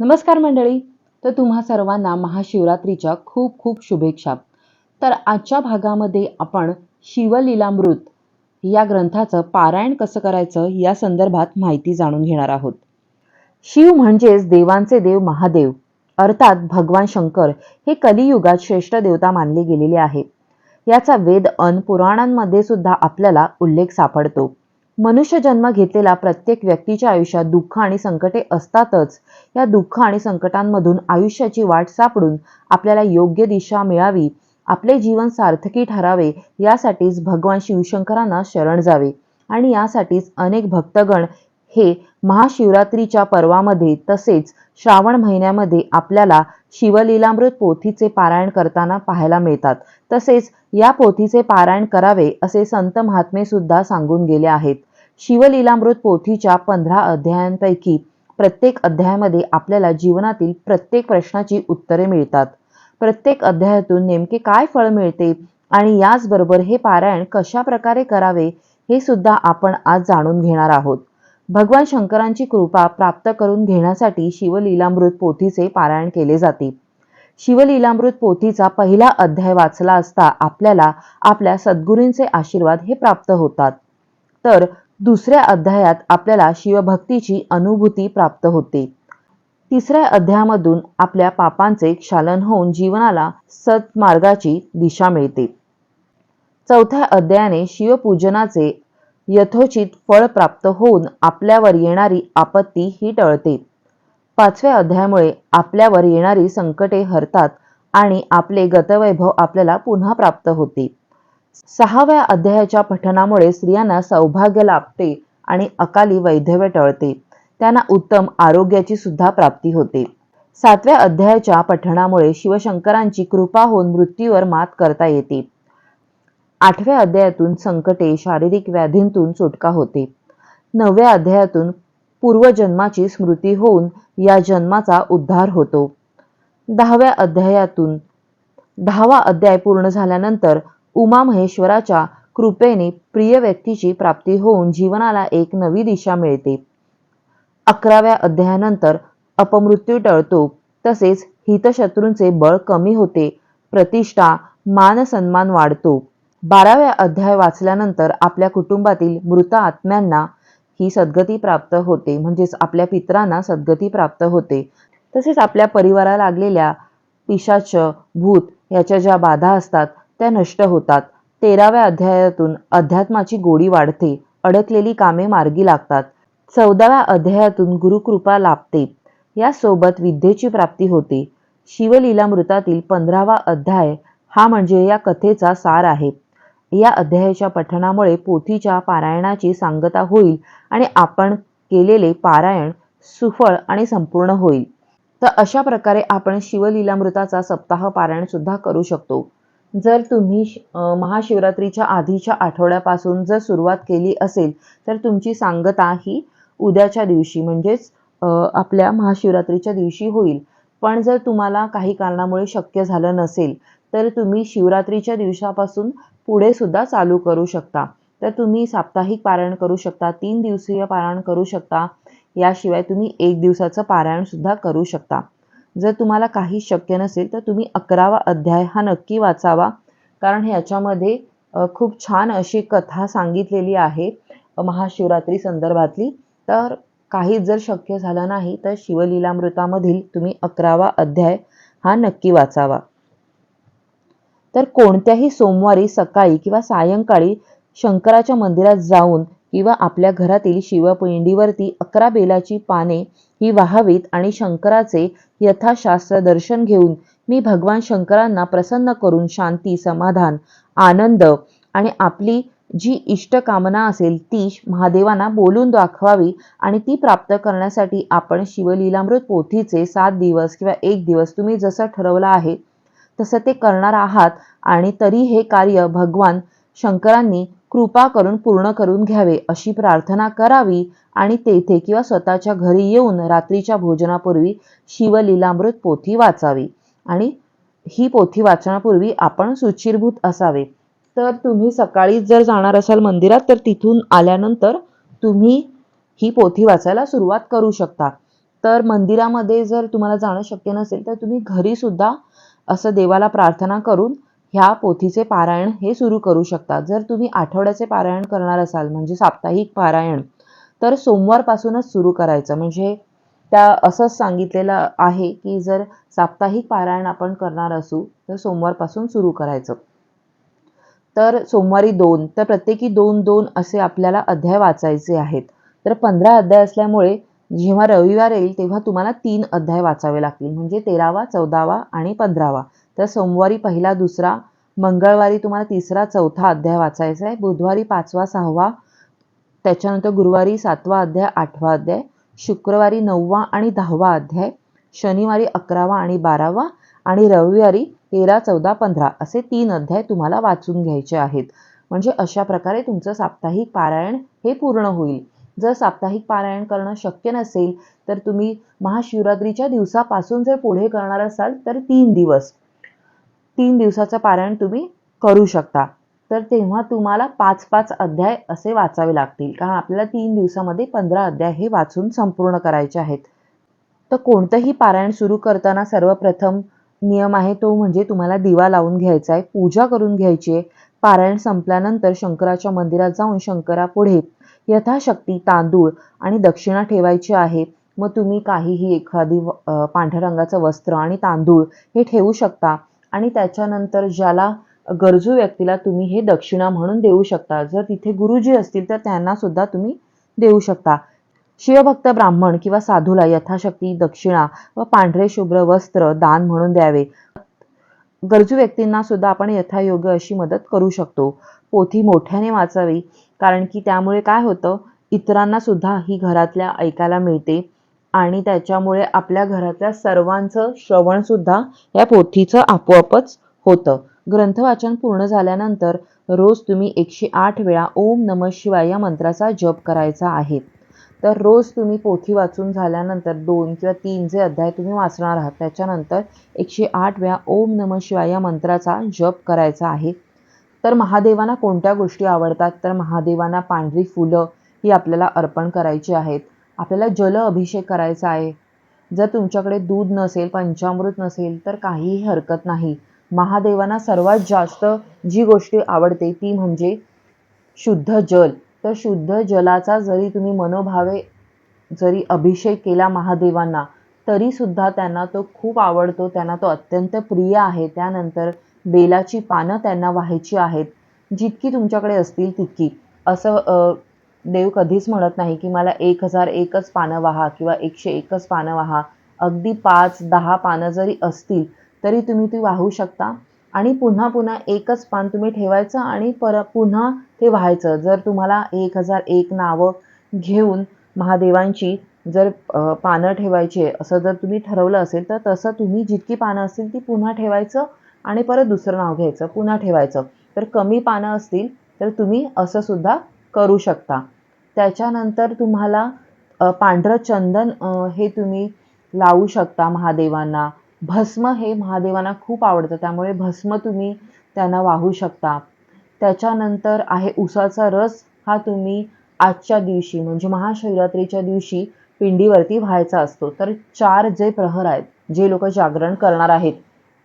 नमस्कार मंडळी. तर तुम्हा सर्वांना महाशिवरात्रीच्या खूप खूप शुभेच्छा. तर आजच्या भागामध्ये आपण शिवलीलामृत या ग्रंथाचं पारायण कसं करायचं या संदर्भात माहिती जाणून घेणार आहोत. शिव म्हणजेच देवांचे देव महादेव अर्थात भगवान शंकर हे कलियुगात श्रेष्ठ देवता मानले गेलेले आहे. याचा वेद अन पुराणांमध्ये सुद्धा आपल्याला उल्लेख सापडतो. मनुष्य जन्म घेतलेला प्रत्येक व्यक्तीच्या आयुष्यात दुःख आणि संकटे असतातच. या दुःख आणि संकटांमधून आयुष्याची वाट सापडून आपल्याला योग्य दिशा मिळावी आपले जीवन सार्थकी ठरावे यासाठीच भगवान शिवशंकरांना शरण जावे आणि यासाठीच अनेक भक्तगण हे महाशिवरात्रीच्या पर्वामध्ये तसेच श्रावण महिन्यामध्ये आपल्याला शिवलीलामृत पोथीचे पारायण करताना पाहायला मिळतात. तसेच या पोथीचे पारायण करावे असे संत महात्मे सुद्धा सांगून गेले आहेत. शिवलीलामृत पोथीच्या पंधरा अध्यायांपैकी प्रत्येक अध्यायामध्ये आपल्याला जीवनातील प्रत्येक प्रश्नाची उत्तरे मिळतात. प्रत्येक अध्यायातून नेमके काय फळ मिळते आणि याचबरोबर हे पारायण कशा प्रकारे करावे हे सुद्धा आपण आज जाणून घेणार आहोत. भगवान शंकरांची कृपा प्राप्त करून घेण्यासाठी शिवलीलामृत पोथीचे पारायण केले जाते. शिवलीलामृत पोथीचा पहिला अध्याय वाचला असता आपल्याला आपल्या सद्गुरूंचे आशीर्वाद हे प्राप्त होतात. तर दुसऱ्या अध्यायात आपल्याला शिवभक्तीची अनुभूती प्राप्त होते. तिसऱ्या अध्यायामधून आपल्या पापांचे क्षालन होऊन जीवनाला सत्मार्गाची दिशा मिळते. चौथ्या अध्यायाने शिवपूजनाचे यथोचित फळ प्राप्त होऊन आपल्यावर येणारी आपत्ती ही टळते. पाचव्या अध्यायामुळे आपल्यावर येणारी संकटे हरतात आणि आपले गतवैभव आपल्याला पुन्हा प्राप्त होते. सहाव्या अध्यायाच्या पठनामुळे स्त्रियांना सौभाग्य लाभते आणि अकाली वैधव्य टळते. त्यांना उत्तम आरोग्याची सुद्धा प्राप्ती होते. सातव्या अध्यायाच्या पठणामुळे शिवशंकरांची कृपा होऊन मृत्यूवर मात करता येते. आठव्या अध्यायातून संकटे शारीरिक व्याधींतून सुटका होते. नवव्या अध्यायातून पूर्वजन्माची स्मृती होऊन या जन्माचा उद्धार होतो. दहाव्या अध्यायातून दहावा अध्याय पूर्ण झाल्यानंतर उमा महेश्वराच्या कृपेने प्रिय व्यक्तीची प्राप्ती होऊन जीवनाला एक नवी दिशा मिळते. अकराव्या अध्यायानंतर अपमृत्यू टळतो. तसेच हितशत्रूंचे बळ कमी होते. प्रतिष्ठा मान सन्मान वाढतो. बाराव्या अध्याय वाचल्यानंतर आपल्या कुटुंबातील मृत आत्म्यांना ही सद्गती प्राप्त होते. म्हणजेच आपल्या पित्रांना सद्गती प्राप्त होते. तसेच आपल्या परिवाराला लागलेल्या पिशाच भूत याच्या ज्या बाधा असतात त्या नष्ट होतात. तेराव्या अध्यायातून अध्यात्माची गोडी वाढते अडकलेली कामे मार्गी लागतात. चौदाव्या अध्यायातून गुरुकृपा लाभते. यासोबत विद्येची प्राप्ती होते. शिवलीलामृतातील पंधरावा अध्याय हा म्हणजे या कथेचा सार आहे. या अध्यायाच्या पठणामुळे पोथीच्या पारायणाची सांगता होईल आणि आपण केलेले पारायण सुफळ आणि संपूर्ण होईल. तर अशा प्रकारे आपण शिवलीलामृताचा सप्ताह पारायण सुद्धा करू शकतो. जर तुम्ही महाशिवरात्रीच्या आधीच्या आठवड्यापासून जर सुरुवात केली असेल तर तुमची सांगता ही उद्याच्या दिवशी म्हणजेच आपल्या महाशिवरात्रीच्या दिवशी होईल. पण जर तुम्हाला काही कारणामुळे शक्य झालं नसेल तर तुम्ही शिवरात्रीच्या दिवसापासून पुढे सुद्धा चालू करू शकता. तर तुम्ही साप्ताहिक पारायण करू शकता तीन दिवसीय पारायण करू शकता. याशिवाय तुम्ही एक दिवसाचं पारायण सुद्धा करू शकता. जर तुम्हाला काही शक्य नसेल तर तुम्ही अकरावा अध्याय हा नक्की वाचावा. कारण ह्याच्यामध्ये खूप छान अशी कथा सांगितलेली आहे महाशिवरात्री संदर्भातली. तर काही जर शक्य झालं नाही तर शिवलीलामृतामधील तुम्ही अकरावा अध्याय हा नक्की वाचावा. तर कोणत्याही सोमवारी सकाळी किंवा सायंकाळी शंकराच्या मंदिरात जाऊन किंवा आपल्या घरातील शिवपिंडीवरती अकरा बेलाची पाने ही वाहावीत आणि शंकराचे यथाशास्त्र दर्शन घेऊन मी भगवान शंकरांना प्रसन्न करून शांती समाधान आनंद आणि आपली जी इष्टकामना असेल ती महादेवांना बोलून दाखवावी आणि ती प्राप्त करण्यासाठी आपण शिवलीलामृत पोथीचे सात दिवस किंवा एक दिवस तुम्ही जसं ठरवलं आहे तसं ते करणार आहात आणि तरी हे कार्य भगवान शंकरांनी कृपा करून पूर्ण करून घ्यावे अशी प्रार्थना करावी. आणि तेथे किंवा स्वतःच्या घरी येऊन रात्रीच्या भोजनापूर्वी शिवलीलामृत पोथी वाचावी. आणि ही पोथी वाचण्यापूर्वी आपण सुचिरभूत असावे. तर तुम्ही सकाळी जर जाणार असाल मंदिरात तर तिथून आल्यानंतर तुम्ही ही पोथी वाचायला सुरुवात करू शकता. तर मंदिरामध्ये जर तुम्हाला जाणं शक्य नसेल तर तुम्ही घरीसुद्धा असं देवाला प्रार्थना करून ह्या पोथीचे पारायण हे सुरू करू शकता. जर तुम्ही आठवड्याचे पारायण करणार असाल म्हणजे साप्ताहिक पारायण तर सोमवारपासूनच सुरू करायचं. म्हणजे त्या असंच सांगितलेलं आहे की जर साप्ताहिक पारायण आपण करणार असू तर सोमवारपासून सुरू करायचं. तर सोमवारी दोन तर प्रत्येकी दोन दोन असे आपल्याला अध्याय वाचायचे आहेत. तर पंधरा अध्याय असल्यामुळे जेव्हा रविवार येईल तेव्हा तुम्हाला तीन अध्याय वाचावे लागतील. म्हणजे तेरावा चौदावा आणि पंधरावा. तर सोमवारी पहिला दुसरा मंगळवारी तुम्हाला तिसरा चौथा अध्याय वाचायचा आहे. बुधवारी पाचवा सहावा त्याच्यानंतर गुरुवारी सातवा अध्याय आठवा अध्याय शुक्रवारी नववा आणि दहावा अध्याय शनिवारी अकरावा आणि बारावा आणि रविवारी तेरा चौदा पंधरा असे तीन अध्याय तुम्हाला वाचून घ्यायचे आहेत. म्हणजे अशा प्रकारे तुमचं साप्ताहिक पारायण हे पूर्ण होईल. जर साप्ताहिक पारायण करणं शक्य नसेल तर तुम्ही महाशिवरात्रीच्या दिवसापासून जर पुढे करणार असाल तर तीन दिवस. तीन दिवसाचं पारायण तुम्ही करू शकता. तर तेव्हा तुम्हाला पाच पाच अध्याय असे वाचावे लागतील. कारण आपल्याला तीन दिवसामध्ये पंधरा अध्याय हे वाचून संपूर्ण करायचे आहेत. तर कोणतंही पारायण सुरू करताना सर्वप्रथम नियम आहे तो म्हणजे तुम्हाला दिवा लावून घ्यायचा आहे पूजा करून घ्यायची आहे. पारायण संपल्यानंतर शंकराच्या मंदिरात जाऊन शंकरापुढे यथाशक्ती तांदूळ आणि दक्षिणा ठेवायची आहे. मग तुम्ही काहीही एखादी पांढऱ्या रंगाचं वस्त्र आणि तांदूळ हे ठेवू शकता. आणि त्याच्यानंतर ज्याला गरजू व्यक्तीला तुम्ही हे दक्षिणा म्हणून देऊ शकता. जर तिथे गुरुजी असतील तर त्यांना सुद्धा तुम्ही देऊ शकता. शिवभक्त ब्राह्मण किंवा साधूला यथाशक्ती दक्षिणा व पांढरे शुभ्र वस्त्र दान म्हणून द्यावे. गरजू व्यक्तींना सुद्धा आपण यथायोग्य अशी मदत करू शकतो. पोथी मोठ्याने वाचावी कारण की त्यामुळे काय होतं? इतरांना सुद्धा ही घरातल्या ऐकायला मिळते आणि त्याच्यामुळे आपल्या घरातल्या सर्वांचं श्रवण सुद्धा या पोथीचं आपोआपच होतं. ग्रंथवाचन पूर्ण झाल्यानंतर रोज तुम्ही एकशे आठ वेळा ओम नम शिवाय या मंत्राचा जप करायचा आहे. तर रोज तुम्ही पोथी वाचून झाल्यानंतर दोन किंवा तीन जे अध्याय तुम्ही वाचणार आहात त्याच्यानंतर एकशे आठ वेळा ओम नम शिवाय या मंत्राचा जप करायचा आहे. तर महादेवांना कोणत्या गोष्टी आवडतात? तर महादेवांना पांढरी फुलं ही आपल्याला अर्पण करायची आहेत. आपल्याला जल अभिषेक करायचा आहे. जर तुमच्याकडे दूध नसेल पंचामृत नसेल तर काहीही हरकत नाही. महादेवांना सर्वात जास्त जी गोष्टी आवडते ती म्हणजे शुद्ध जल. तर शुद्ध जलाचा जरी तुम्ही मनोभावे जरी अभिषेक केला महादेवांना तरीसुद्धा त्यांना तो खूप आवडतो त्यांना तो अत्यंत प्रिय आहे. त्यानंतर बेलाची पानं त्यांना व्हायची आहेत. जितकी तुमच्याकडे असतील तितकी. असं देव कधीच म्हणत नाही की मला एक हजार एकच पानं वाहा किंवा एकशे एकच पानं वाहा. अगदी पाच दहा पानं जरी असतील तरी तुम्ही ती वाहू शकता. आणि पुन्हा पुन्हा एकच पान तुम्ही ठेवायचं आणि पर पुन्हा ते व्हायचं. जर तुम्हाला एक हजार एक नावं घेऊन महादेवांची जर पानं ठेवायची असं जर तुम्ही ठरवलं असेल तर तसं तुम्ही जितकी पानं असतील ती पुन्हा ठेवायचं आणि परत दुसरं नाव घ्यायचं पुन्हा ठेवायचं. तर कमी पानं असतील तर तुम्ही असं सुद्धा करू शकता. त्याच्यानंतर तुम्हाला पांढरं चंदन हे तुम्ही लावू शकता महादेवांना. भस्म हे महादेवांना खूप आवडतं त्यामुळे भस्म तुम्ही त्यांना वाहू शकता. त्याच्यानंतर आहे उसाचा रस हा तुम्ही आजच्या दिवशी म्हणजे महाशिवरात्रीच्या दिवशी पिंडीवरती व्हायचा असतो. तर चार जे प्रहर आहेत जे लोक जागरण करणार आहेत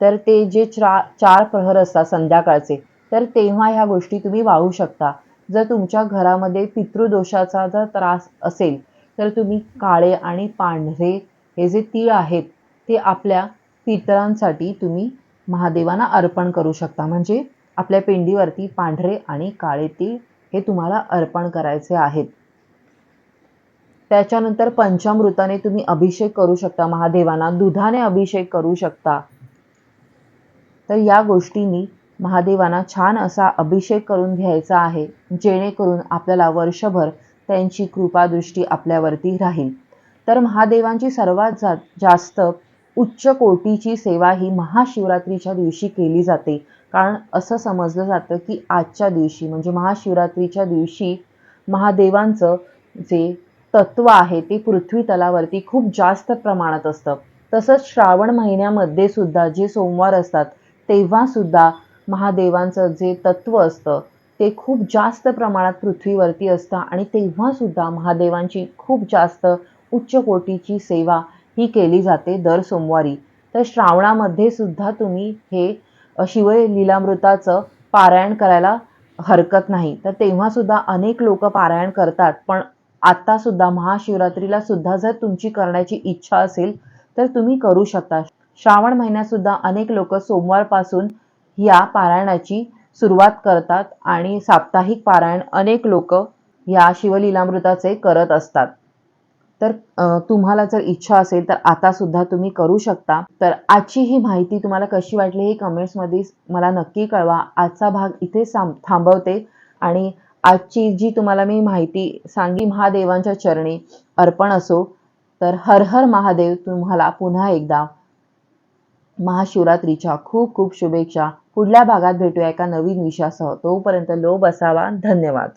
तर ते जे चा चार प्रहर असतात संध्याकाळचे तर तेव्हा ह्या गोष्टी तुम्ही वाहू शकता. जर तुमच्या घरामध्ये पितृदोषाचा जर त्रास असेल तर तुम्ही काळे आणि पांढरे हे जे तीळ आहेत ते आपल्या पितरांसाठी तुम्ही महादेवांना अर्पण करू शकता. म्हणजे आपल्या पिंडीवरती पांढरे आणि काळे तीळ हे तुम्हाला अर्पण करायचे आहेत. त्याच्यानंतर पंचामृताने तुम्ही अभिषेक करू शकता. महादेवांना दुधाने अभिषेक करू शकता. तर या गोष्टींनी महादेवांना छान असा अभिषेक करून घ्यायचा आहे. जेणेकरून आपल्याला वर्षभर त्यांची कृपादृष्टी आपल्यावरती राहील. तर महादेवांची सर्वात जा जास्त उच्च कोटीची सेवा ही महाशिवरात्रीच्या दिवशी केली जाते. कारण असं समजलं जातं की आजच्या दिवशी म्हणजे महाशिवरात्रीच्या दिवशी महादेवांचं जे तत्व आहे ते पृथ्वी तलावरती खूप जास्त प्रमाणात असतं. तसंच श्रावण महिन्यामध्ये सुद्धा जे सोमवार असतात तेव्हा सुद्धा महादेवांचं जे तत्व असतं ते खूप जास्त प्रमाणात पृथ्वीवरती असतं आणि तेव्हासुद्धा महादेवांची खूप जास्त उच्च कोटीची सेवा ही केली जाते दर सोमवारी. तर श्रावणामध्ये सुद्धा तुम्ही हे अ, शिवलीलामृताचं पारायण करायला हरकत नाही. तर तेव्हा सुद्धा अनेक लोक पारायण करतात. पण आता सुद्धा महाशिवरात्रीला सुद्धा जर तुमची करण्याची इच्छा असेल तर तुम्ही करू शकता. श्रावण महिन्यात सुद्धा अनेक लोक सोमवारपासून या पारायणाची सुरुवात करतात आणि साप्ताहिक पारायण अनेक लोक या शिवलीलामृताचे करत असतात. तर तुम्हाला जर इच्छा असेल तर आता सुद्धा तुम्ही करू शकता. तर आजची ही माहिती तुम्हाला कशी वाटली हे कमेंट्समध्ये मला नक्की कळवा. आजचा भाग इथे थांबवते आणि आजची जी तुम्हाला मी माहिती सांगी महादेवांच्या चरणी अर्पण असो तर हर हर महादेव तुम्हाला पुन्हा एकदा महाशिवरात्रीच्या खूप खूप शुभेच्छा. पुढल्या भागात भेटूया एका नवीन विषयासह. तोपर्यंत लोभ असावा. धन्यवाद.